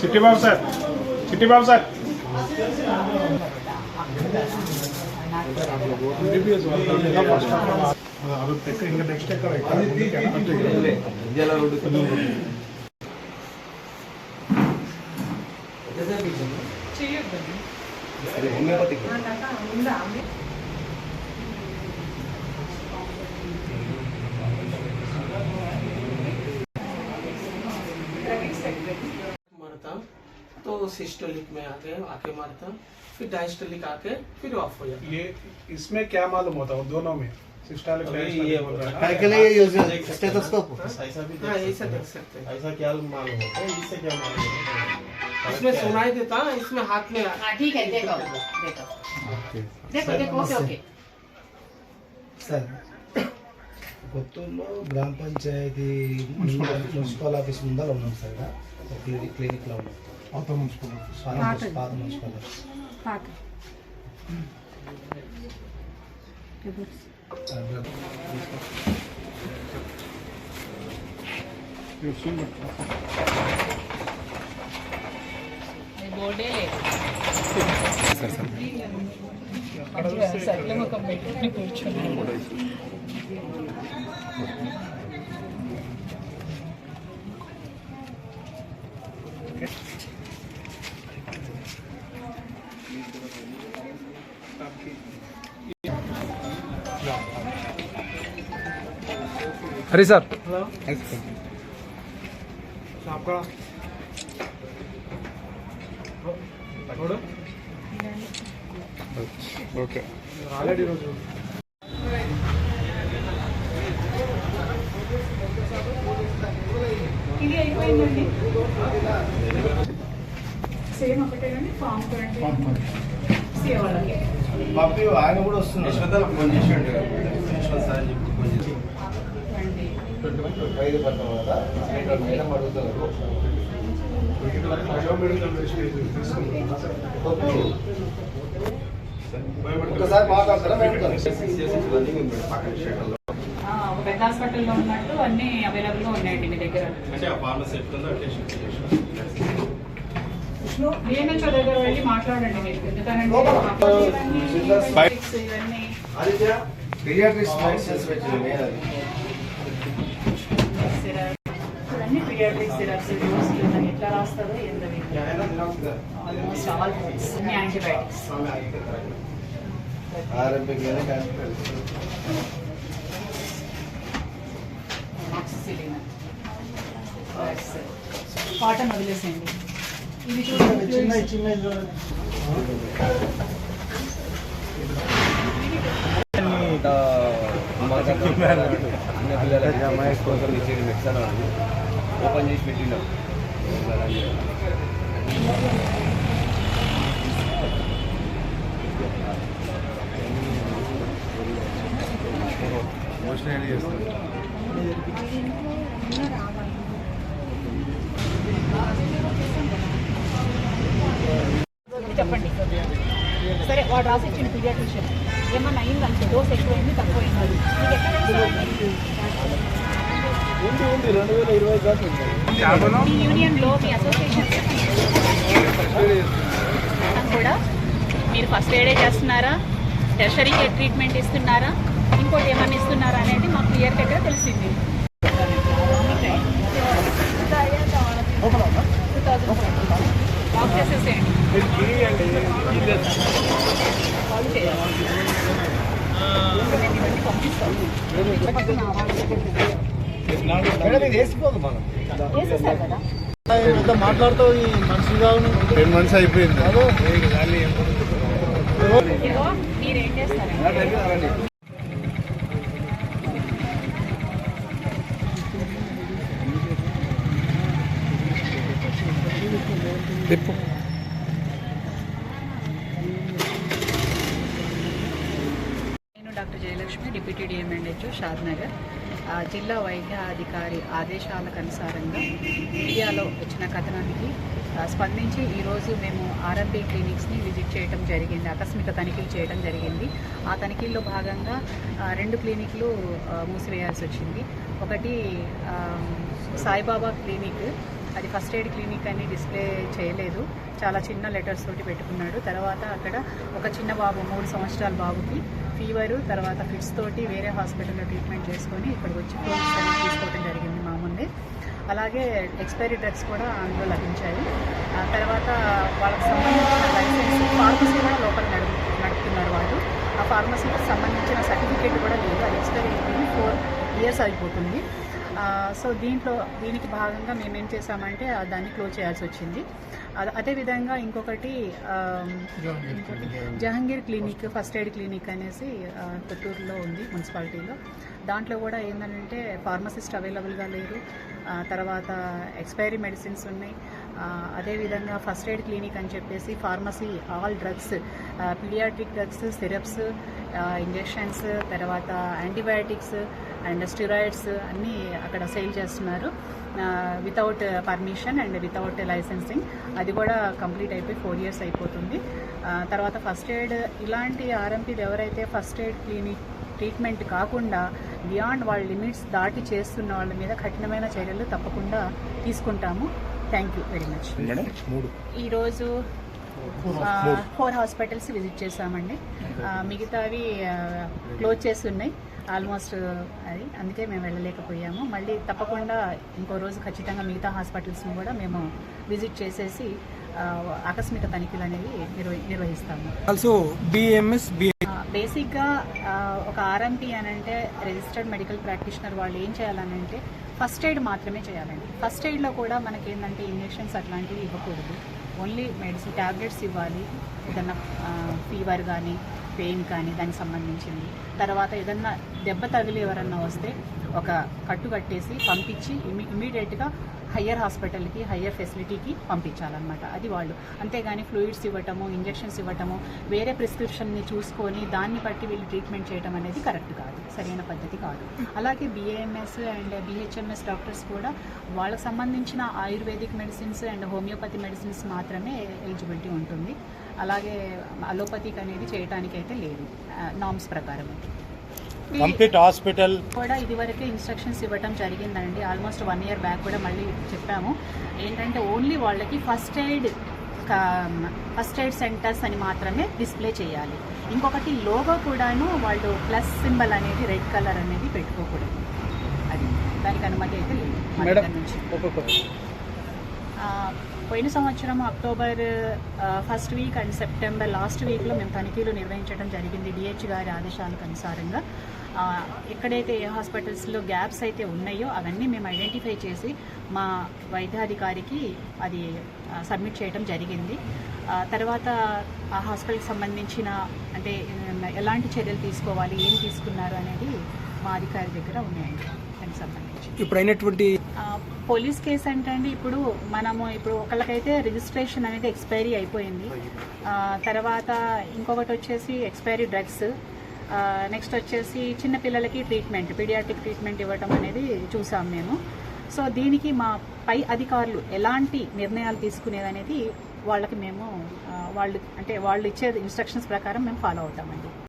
Chitti Babu sir Chitti Babu sir ఇంకా next ఎక్కడ मरता तो सिस्टोलिक में आके आके मरता फिर डायस्टोलिक आके फिर ऑफ़ हो जाता। ये इसमें क्या मालूम होता है? दोनों में। सिस्टोलिक ये बोल रहा है। काय के लिए यूज़ स्टेथोस्कोप ऐसा भी हाँ देख ऐसा सकते देख सकते हैं हैं। ऐसा क्या मालूम होता है? इससे क्या मालूम होता है? इसमें सुनाई देता इसमें हाथ में हाँ ठीक है देखो देखो देखो देखो ओके ओके సార్ కొత్తూరులో గ్రామ పంచాయతీ మున్సిపల్ ఆఫీస్ ముందర ఉన్నాం సార్ ఇక్కడ. ఒక క్లినిక్ క్లినిక్లో ఉన్నాం పాత మున్సిపల్ ఆఫీస్. పాత పాత మున్సిపల్ ఆఫీస్ ये सुन लो। బోర్డే లేదు సర్ల ముఖం పెట్టుకుని కూర్చున్నాను हरी सर आपका ఓకే. ఆల్రెడీ రోజు ఇది అయిపోయిందండి. సేమ్ ఫామ్ ట్వంటీ ఆయన కూడా వస్తున్నారు. యశ్వంత్ ఫోన్ చేసిండు. యశ్వంత్ సార్ అని చెప్పి ఫోన్ చేసి. ట్వంటీ ఐదు పడతాం కదా మేడం అడుగుతున్నారు. ఒకసారి మాట్లాడతారా? మేడం పక్కన షెడ్యూల్ ఆ, ఒక పెద్ద హాస్పిటల్లో ఉన్నట్టు అన్నీ అవైలబుల్గా ఉన్నాయండి మీ దగ్గర. డిఎన్హెచ్ఓ దగ్గర వెళ్ళి మాట్లాడండి మీరు ఎందుకనంటే ఇవన్నీ ఇవన్నీ ఇవన్నీ పీడియాట్రిక్ సిరప్స్ డోసులు దాన్ని ఎట్లా రాస్తుందో ఏంటది ఆల్మోస్ట్ ఆల్ అన్ని యాంటీబయాటిక్స్ ఆర్ఎంపీ ఆక్సిసిలిన్ కాటన్ వదిలేసేయండి. ఇవి చూడండి చిన్న మహేష్ కోసం ఇచ్చేది మెక్సన్ ఓపెన్ చేసి మోషన్ చేస్తుంది చెప్పండి. సరే వాడు రాసి ఇచ్చిన పీడియాట్రిషియన్ ఏమన్నా అయిందంటే డోస్ ఎక్కువైంది తక్కువైంది? మీ యూనియన్లో మీ అసోసియేషన్ కూడా మీరు ఫస్ట్ ఎయిడే చేస్తున్నారా? టెర్షరీ కేర్ ట్రీట్మెంట్ ఇస్తున్నారా? ఇంకోటి ఏమన్నా ఇస్తున్నారా అనేది మాకు క్లియర్ కట్గా తెలిసింది. మాట్లాడుతూ ఈ టెన్ మంత్స్ అయిపోయింది. చేస్తారంటే నేను doctor Jayalakshmi deputy DMHO Shadnagar జిల్లా వైద్య అధికారి ఆదేశాలకు అనుసారంగా మీడియాలో వచ్చిన కథనానికి స్పందించి ఈరోజు మేము ఆర్ఎంపీ క్లినిక్స్ని విజిట్ చేయడం జరిగింది ఆకస్మిక తనిఖీలు చేయడం జరిగింది. ఆ తనిఖీల్లో భాగంగా రెండు క్లినిక్లు మూసివేయాల్సి వచ్చింది. ఒకటి సాయిబాబా క్లినిక్ అది ఫస్ట్ ఎయిడ్ క్లినిక్ అని డిస్ప్లే చేయలేదు. చాలా చిన్న లెటర్స్ తోటి పెట్టుకున్నాడు. తర్వాత అక్కడ ఒక చిన్న బాబు మూడు సంవత్సరాల బాబుకి ఫీవరు తర్వాత ఫిట్స్ తోటి వేరే హాస్పిటల్లో ట్రీట్మెంట్ చేసుకొని ఇక్కడికి వచ్చి తీసుకోవడం జరిగింది మామూలుగా అలాగే ఎక్స్పైరీ డ్రగ్స్ కూడా అందులో లభించాయి. తర్వాత వాళ్ళకి సంబంధించిన లైసెన్స్ ఫార్మసీ కూడా లోపల నడుపు నడుపుతున్నారు వాళ్ళు. ఆ ఫార్మసీకి సంబంధించిన సర్టిఫికేట్ కూడా లేదు. అది ఎక్స్పైరీ అయిపోయింది ఫోర్ ఇయర్స్ అయిపోతుంది. సో దీంట్లో దీనికి భాగంగా మేము ఏం చేసామంటే దాన్ని క్లోజ్ చేయాల్సి వచ్చింది. అద- అదేవిధంగా ఇంకొకటి Jahangir clinic. First aid clinic అనేసి ఆ, కొత్తూరులో ఉంది మున్సిపాలిటీలో. దాంట్లో కూడా ఏంటంటే ఫార్మసిస్ట్ అవైలబుల్గా లేరు. తర్వాత ఎక్స్పైరీ మెడిసిన్స్ ఉన్నాయి. అదేవిధంగా ఫస్ట్ ఎయిడ్ క్లినిక్ అని చెప్పేసి pharmacy all drugs pediatric drugs syrups injections తర్వాత యాంటీబయాటిక్స్ అండ్ స్టిరాయిడ్స్ అన్నీ అక్కడ సేల్ చేస్తున్నారు. Without permission and without licensing. అది కూడా కంప్లీట్ అయిపోయి ఫోర్ ఇయర్స్ అయిపోతుంది. తర్వాత ఫస్ట్ ఎయిడ్ ఇలాంటి ఆర్ఎంపీలు ఎవరైతే ఫస్ట్ ఎయిడ్ క్లినిక్ ట్రీట్మెంట్ కాకుండా బియాండ్ వాళ్ళ లిమిట్స్ దాటి చేస్తున్న వాళ్ళ మీద కఠినమైన చర్యలు తప్పకుండా తీసుకుంటాము. థ్యాంక్ యూ వెరీ మచ్ ఈరోజు ఫోర్ హాస్పిటల్స్ విజిట్ చేసామండి మిగతావి క్లోజ్ చేసి ఉన్నాయి ఆల్మోస్ట్ అది అందుకే మేము వెళ్ళలేకపోయాము. మళ్ళీ తప్పకుండా ఇంకో రోజు ఖచ్చితంగా మిగతా హాస్పిటల్స్ని కూడా మేము విజిట్ చేసేసి ఆకస్మిక తనిఖీలు అనేవి నిర్వ నిర్వహిస్తాము. ఆల్సో బిఎంఎస్ బేసిక్గా ఒక ఆర్ఎంపీ అని అంటే రిజిస్టర్డ్ మెడికల్ ప్రాక్టీషనర్ వాళ్ళు ఏం చేయాలనంటే ఫస్ట్ ఎయిడ్ మాత్రమే చేయాలండి. ఫస్ట్ ఎయిడ్లో కూడా మనకి ఏంటంటే ఇంజెక్షన్స్ అట్లాంటివి ఇవ్వకూడదు. ఓన్లీ మెడిసిన్ ట్యాబ్లెట్స్ ఇవ్వాలి. ఏదన్నా ఫీవర్ కానీ పెయిన్ కానీ దానికి సంబంధించింది. తర్వాత ఏదన్నా దెబ్బ తగిలి ఎవరన్నా వస్తే ఒక కట్టు కట్టేసి పంపించి ఇమి ఇమీడియట్గా హయ్యర్ హాస్పిటల్కి హయ్యర్ ఫెసిలిటీకి పంపించాలన్నమాట. అది వాళ్ళు. అంతేగాని ఫ్లూయిడ్స్ ఇవ్వటము ఇంజెక్షన్స్ ఇవ్వటము వేరే ప్రిస్క్రిప్షన్ని చూసుకొని దాన్ని బట్టి వీళ్ళు ట్రీట్మెంట్ చేయడం అనేది కరెక్ట్ కాదు. సరైన పద్ధతి కాదు. అలాగే బిఏఎంఎస్ అండ్ బిహెచ్ఎంఎస్ డాక్టర్స్ కూడా వాళ్ళకు సంబంధించిన ayurvedic medicines and homeopathy medicines మాత్రమే ఎలిజిబిలిటీ ఉంటుంది. అలాగే అలోపతిక్ అనేది చేయటానికైతే లేదు. నామ్స్ ప్రకారం. కంప్లీట్ హాస్పిటల్ కూడా ఇదివరకే ఇన్స్ట్రక్షన్స్ ఇవ్వటం జరిగిందండి. ఆల్మోస్ట్ వన్ ఇయర్ బ్యాక్ కూడా మళ్ళీ చెప్పాము. ఏంటంటే ఓన్లీ వాళ్ళకి first aid first aid centres అని మాత్రమే డిస్ప్లే చేయాలి. ఇంకొకటి లోగో కూడాను వాళ్ళు ప్లస్ సింబల్ అనేది రెడ్ కలర్ అనేది పెట్టుకోకూడదు. అది దానికి అనుమతి అయితే లేదు. నుంచి. పోయిన సంవత్సరం October first week and September last వీక్లో మేము తనిఖీలు నిర్వహించడం జరిగింది డిహెచ్ గారి ఆదేశాలకు అనుసారంగా. ఎక్కడైతే ఏ హాస్పిటల్స్లో గ్యాప్స్ అయితే ఉన్నాయో అవన్నీ మేము ఐడెంటిఫై చేసి మా వైద్యాధికారికి అది సబ్మిట్ చేయడం జరిగింది. తర్వాత ఆ హాస్పిటల్కి సంబంధించిన అంటే ఎలాంటి చర్యలు తీసుకోవాలి ఏం తీసుకున్నారు అనేది మా అధికారి దగ్గర ఉన్నాయండి. సంబంధించి ఇప్పుడు అయినటువంటి పోలీస్ కేసు అంటే అండి ఇప్పుడు మనము ఇప్పుడు ఒకళ్ళకైతే రిజిస్ట్రేషన్ అనేది ఎక్స్పైరీ అయిపోయింది. తర్వాత ఇంకొకటి వచ్చేసి ఎక్స్పైరీ డ్రగ్స్. నెక్స్ట్ వచ్చేసి చిన్న పిల్లలకి ట్రీట్మెంట్ పీడియాటిక్ ట్రీట్మెంట్ ఇవ్వటం అనేది చూసాం మేము. సో దీనికి మా పై అధికారులు ఎలాంటి నిర్ణయాలు తీసుకునేది అనేది వాళ్ళకి మేము వాళ్ళు అంటే వాళ్ళు ఇచ్చే ఇన్స్ట్రక్షన్స్ ప్రకారం మేము ఫాలో అవుతామండి.